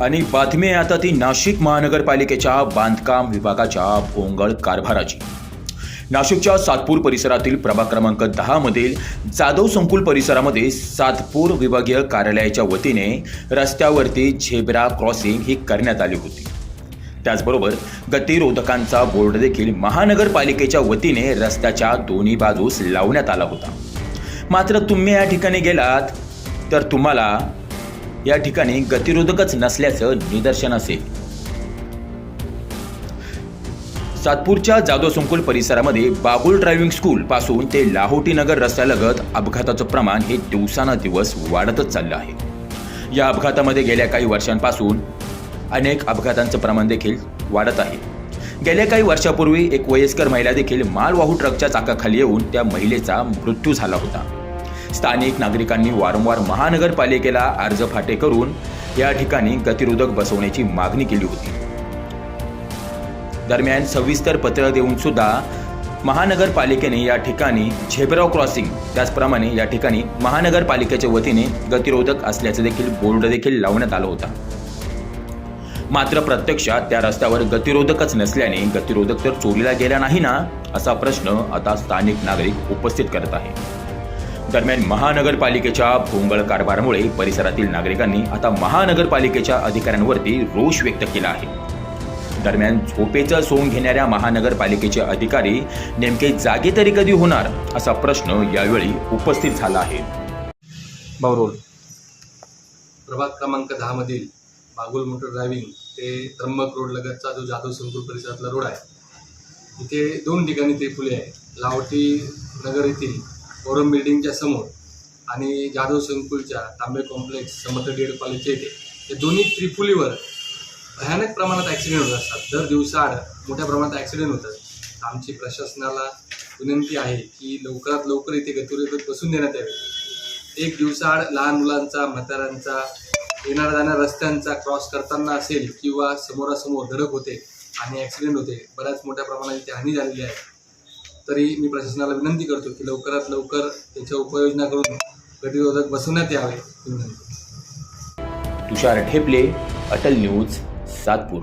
आणि बातमी आहे आता ती नाशिक महानगरपालिकेच्या बांधकाम विभागाच्या भोंगळ कारभाराची. नाशिकच्या सातपूर परिसरातील प्रभाग क्रमांक दहामधील जाधव संकुल परिसरामध्ये सातपूर विभागीय कार्यालयाच्या वतीने रस्त्यावरती झेब्रा क्रॉसिंग ही करण्यात आली होती. त्याचबरोबर गतिरोधकांचा बोर्ड देखील महानगरपालिकेच्या वतीने रस्त्याच्या दोन्ही बाजूस लावण्यात आला होता. मात्र तुम्ही या ठिकाणी गेलात तर तुम्हाला या ठिकाणी गतिरोधकच नसल्याचं निदर्शन असेल सातपूरच्या जाधव संकुल परिसरामध्ये बाबुल ड्रायव्हिंग स्कूल पासून ते लाहोटी नगर रस्त्यालगत अपघाताचं प्रमाण हे दिवसानुदिवस वाढतच चाललं आहे. या अपघातामध्ये गेल्या काही वर्षांपासून अनेक अपघातांचं प्रमाण देखील वाढत आहे. गेल्या काही वर्षापूर्वी एक वयस्कर महिला देखील मालवाहू ट्रकच्या चाकाखाली येऊन त्या महिलेचा मृत्यू झाला होता. स्थानिक नागरिकांनी वारंवार महानगरपालिकेला अर्ज फाटे करून या ठिकाणी गतिरोधक बसवण्याची मागणी केली होती. दरम्यान सविस्तर पत्र देऊन सुद्धा महानगरपालिकेने या ठिकाणी झेब्राव क्रॉसिंग त्याचप्रमाणे या ठिकाणी महानगरपालिकेच्या वतीने गतिरोधक असल्याचं देखील बोर्ड देखील लावण्यात आला होता. मात्र प्रत्यक्षात त्या रस्त्यावर गतिरोधकच नसल्याने गतिरोधक तर चोरीला गेला नाही ना असा प्रश्न आता स्थानिक नागरिक उपस्थित करत आहे दरम्यान महानगरपालिकेच्या भोंगळ कारभारामुळे परिसरातील नागरिकांनी आता महानगरपालिकेच्या अधिकाऱ्यांवरती रोष व्यक्त केला आहे. दरम्यान झोपेचं सोंग घेणाऱ्या महानगरपालिकेचे अधिकारी नेमके जागे तरी कधी होणार असा प्रश्न यावेळी उपस्थित झाला आहे. बावरोल प्रभाग क्रमांक दहामधील बागुल मोटर ड्रायव्हिंग ते त्र्यंबक रोड लगतचा जो जाधव संकुल परिसरातला रोड आहे इथे दोन ठिकाणी त्रिफुली आहे लावटी नगर येथील फोरम बिल्डिंगच्या समोर आणि Jadhav संकुलच्या Tambe complex Samarth D Ed कॉलेजच्या इथे या दोन्ही त्रिफुलीवर भयानक प्रमाणात ॲक्सिडेंट होत असतात. दर दिवसाआड मोठ्या प्रमाणात ॲक्सिडेंट होतात. आमची प्रशासनाला विनंती आहे की लवकरात लवकर इथे गतिरोधक बसून देण्यात यावे. एक दिवसाआड लहान मुलांचा म्हाताऱ्यांचा येणाऱ्या जाणाऱ्या रस्त्यांचा क्रॉस करताना असेल किंवा समोरासमोर धडक होते आणि ॲक्सिडेंट होते बऱ्याच मोठ्या प्रमाणात इथे हानी झालेली आहे. तरी मी प्रशासनाला विनंती करतो की लवकरात लवकर त्याच्या उपाययोजना करून गतिरोधक बसवण्यात यावे. विनंती तुषार ठेपले अटल न्यूज सातपूर.